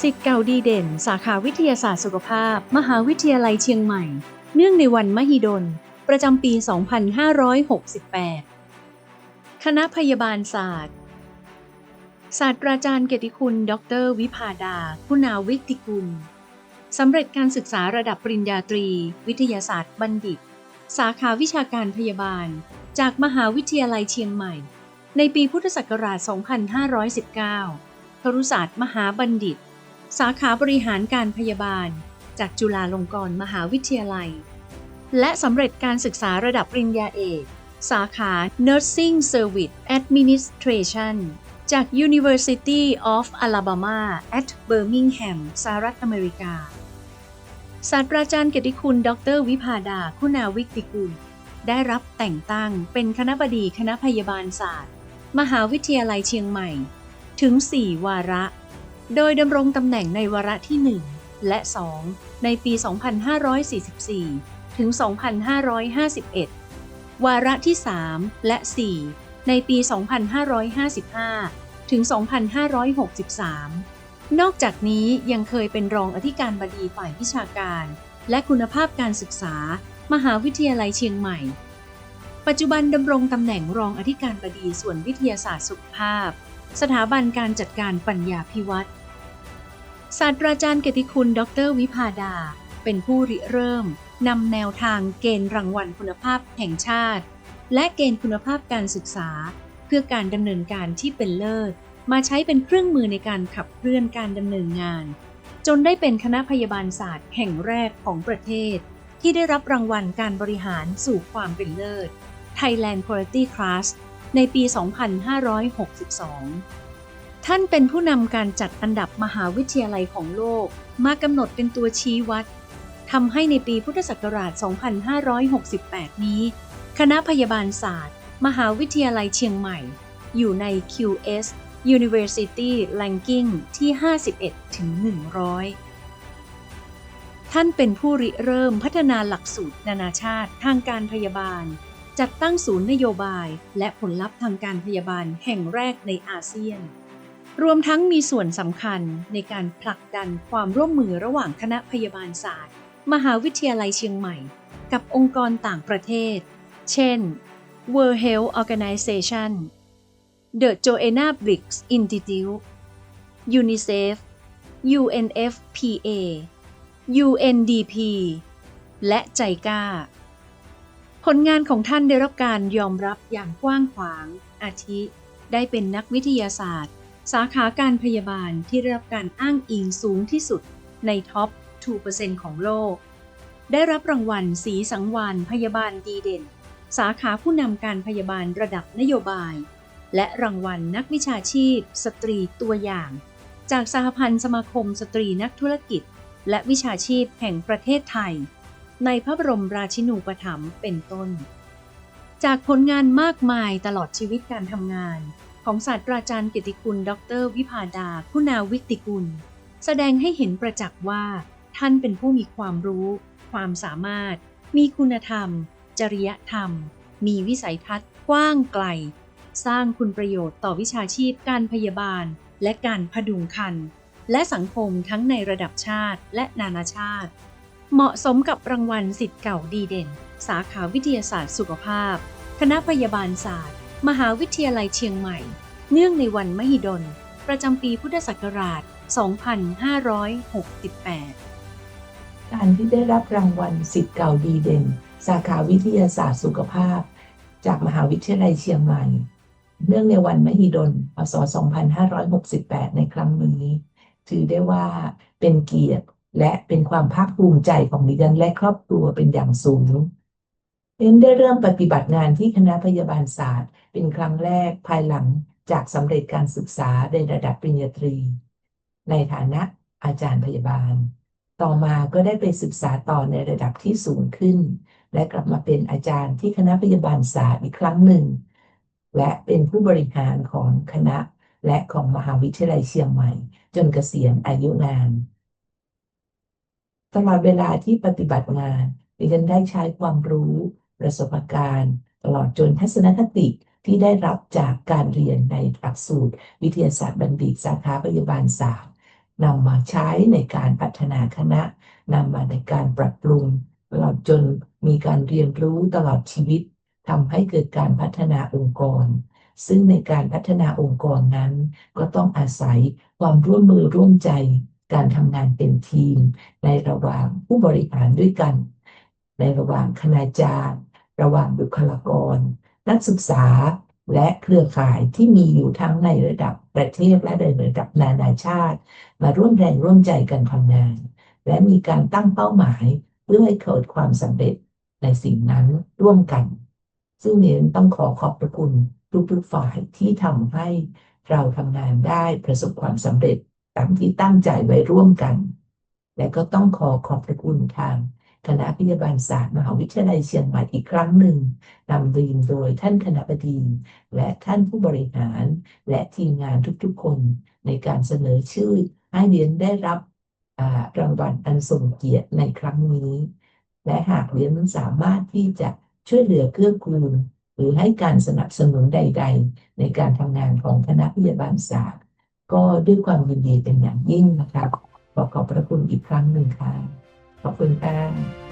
สิทธิ์เก่าดีเด่น สาขาวิทยาศาสตร์สุขภาพ มหาวิทยาลัยเชียงใหม่ เนื่องในวันมหิดล ประจำปี 2568 คณะพยาบาลศาสตร์ ศาสตราจารย์เกียรติคุณ ดร วิภาดา คุณาวิติกุลสำเร็จการศึกษาระดับปริญญาตรี วิทยาศาสตร์บัณฑิต สาขาวิชาการพยาบาล จากมหาวิทยาลัยเชียงใหม่ ในปีพุทธศักราช 2519ครุศาสตร์มหาบัณฑิต สาขาบริหารการพยาบาล จากจุฬาลงกรณ์มหาวิทยาลัย และสำเร็จการศึกษาระดับปริญญาเอก สาขา Nursing Service Administration จาก University of Alabama at Birmingham สหรัฐอเมริกา ศาสตราจารย์เกียรติคุณ ดร วิภาดา คุณาวิกติกุล ได้รับแต่งตั้งเป็นคณะบดีคณะพยาบาลศาสตร์ มหาวิทยาลัยเชียงใหม่ ถึง 4 วาระ โดยดำรงตำแหน่งในวาระที่ 1 และ 2 ในปี 2544 ถึง 2551 วาระที่ 3 และ 4 ในปี 2555 ถึง 2563 นอกจากนี้ยังเคยเป็นรองอธิการบดีฝ่ายวิชาการ และคุณภาพการศึกษา มหาวิทยาลัยเชียงใหม่ ปัจจุบันดำรงตำแหน่งรองอธิการบดีส่วนวิทยาศาสตร์สุขภาพสถาบันการจัดการปัญญาพิวัตร ศาสตราจารย์เกียรติคุณ ดร วิภาดา เป็นผู้ริเริ่มนำแนวทางเกณฑ์รางวัลคุณภาพแห่งชาติ และเกณฑ์คุณภาพการศึกษา เพื่อการดำเนินการที่เป็นเลิศ มาใช้เป็นเครื่องมือในการขับเคลื่อนการดำเนินงาน จนได้เป็นคณะพยาบาลศาสตร์แห่งแรกของประเทศ ที่ได้รับรางวัลการบริหารสู่ความเป็นเลิศ Thailand Quality Class ในปี 2562 ท่านเป็นผู้นำการจัดอันดับมหาวิทยาลัยของโลก มากำหนดเป็นตัวชี้วัดทำให้ในปีพุทธศักราช 2568 นี้ คณะพยาบาลศาสตร์ มหาวิทยาลัยเชียงใหม่ อยู่ใน QS University Ranking ที่ 51 ถึง 100 ท่านเป็นผู้ริเริ่มพัฒนาหลักสูตรนานาชาติทางการพยาบาล จัดตั้งศูนย์นโยบาย และผลลัพธ์ทางการพยาบาลแห่งแรกในอาเซียน รวมทั้งมีส่วนสำคัญในการผลักดันความร่วมมือระหว่างคณะพยาบาลศาสตร์ มหาวิทยาลัยเชียงใหม่ กับองค์กรต่างประเทศ เช่น World Health Organization The Joanna Briggs Institute UNICEF UNFPA UNDP และใจก้า ผลงานของท่านได้รับการยอมรับอย่างกว้างขวาง อาทิ ได้เป็นนักวิทยาศาสตร์ สาขาการพยาบาลที่ได้รับการอ้างอิงสูงที่สุดในท็อป 2%ของโลก ได้รับรางวัลสีสังวานพยาบาลดีเด่น สาขาผู้นำการพยาบาลระดับนโยบาย และรางวัลนักวิชาชีพ สตรีตัวอย่าง จากสหพันธ์สมาคมสตรีนักธุรกิจ และวิชาชีพแห่งประเทศไทย ในพระบรมราชินูปถัมภ์เป็นต้น จากผลงานมากมายตลอดชีวิตการทำงาน ของศาสตราจารย์เกติคุณ ดร วิภาดา คุณาวิติกุล แสดงให้เห็นประจักษ์ว่า ท่านเป็นผู้มีความรู้ ความสามารถ มีคุณธรรม จริยธรรม มีวิสัยทัศน์ กว้างไกล สร้างคุณประโยชน์ต่อวิชาชีพการพยาบาล และการพดุงคัน และสังคมทั้งในระดับชาติและนานาชาติ เหมาะสมกับรางวัลสิทธิ์เก่าดีเด่น สาขาวิทยาศาสตร์สุขภาพ คณะพยาบาลศาสตร์ มหาวิทยาลัยเชียงใหม่ เนื่องในวันมหิดล ประจำปีพุทธศักราช 2568 การที่ได้รับรางวัลสิทธิ์เก่าดีเด่น สาขาวิทยาศาสตร์สุขภาพ จากมหาวิทยาลัยเชียงใหม่ เนื่องในวันมหิดล พศ 2568 ในครั้งนี้ถือได้ว่าเป็นเกียรติและเป็นความภาคภูมิใจของดิฉันและครอบครัวเป็นอย่างสูง เอ็นได้เริ่มปฏิบัติงานที่คณะพยาบาลศาสตร์ เป็นครั้งแรกภายหลังจากสำเร็จการศึกษาในระดับปริญญาตรี ในฐานะอาจารย์พยาบาล ต่อมาก็ได้ไปศึกษาต่อในระดับที่สูงขึ้น และกลับมาเป็นอาจารย์ที่คณะพยาบาลศาสตร์อีกครั้งหนึ่ง และเป็นผู้บริหารของคณะและของมหาวิทยาลัยเชียงใหม่ จนเกษียณอายุงาน ตลอดเวลาที่ปฏิบัติงานดิฉันได้ใช้ความรู้ ประสบการณ์ ตลอดจนทัศนคติที่ได้รับจากการเรียนในหลักสูตร วิทยาศาสตร์บัณฑิตสาขาพยาบาลศาสตร์นำมาใช้ในการพัฒนาคณะนำมาในการปรับปรุง ตลอดจนมีการเรียนรู้ตลอดชีวิตทำให้เกิดการพัฒนาองค์กร ซึ่งในการพัฒนาองค์กรนั้น ก็ต้องอาศัยความร่วมมือร่วมใจ การทำงานเป็นทีม ในระหว่างผู้บริหารด้วยกัน ในระหว่างคณาจารย์ ระหว่างบุคลากร นักศึกษาและเครือข่ายที่มีอยู่ทั้งในระดับประเทศและในระดับนานาชาติ มาร่วมแรงร่วมใจกันทำงาน และมีการตั้งเป้าหมายเพื่อให้เกิดความสำเร็จในสิ่งนั้นร่วมกัน ซึ่งเรียนต้องขอขอบพระคุณทุกๆฝ่ายที่ทำให้เราทำงานได้ประสบความสำเร็จตามที่ตั้งใจไว้ร่วมกัน และก็ต้องขอขอบพระคุณทาง คณะพยาบาลศาสตร์มหาวิทยาลัยเชียงใหม่อีกครั้งหนึ่งนำทีมโดยท่านคณะบดี และท่านผู้บริหาร และทีมงานทุกๆ คนในการเสนอชื่อให้เรียนได้รับรางวัลอันทรงเกียรติในครั้งนี้ และหากเรียนนั้นสามารถที่จะช่วยเหลือเกื้อกูลหรือให้การสนับสนุนใด ๆ ในการทำงานของคณะพยาบาลศาสตร์ ก็ด้วยความยินดีเป็นอย่างยิ่งนะครับขอขอบพระคุณอีกครั้งหนึ่งค่ะ ขอบคุณค่ะ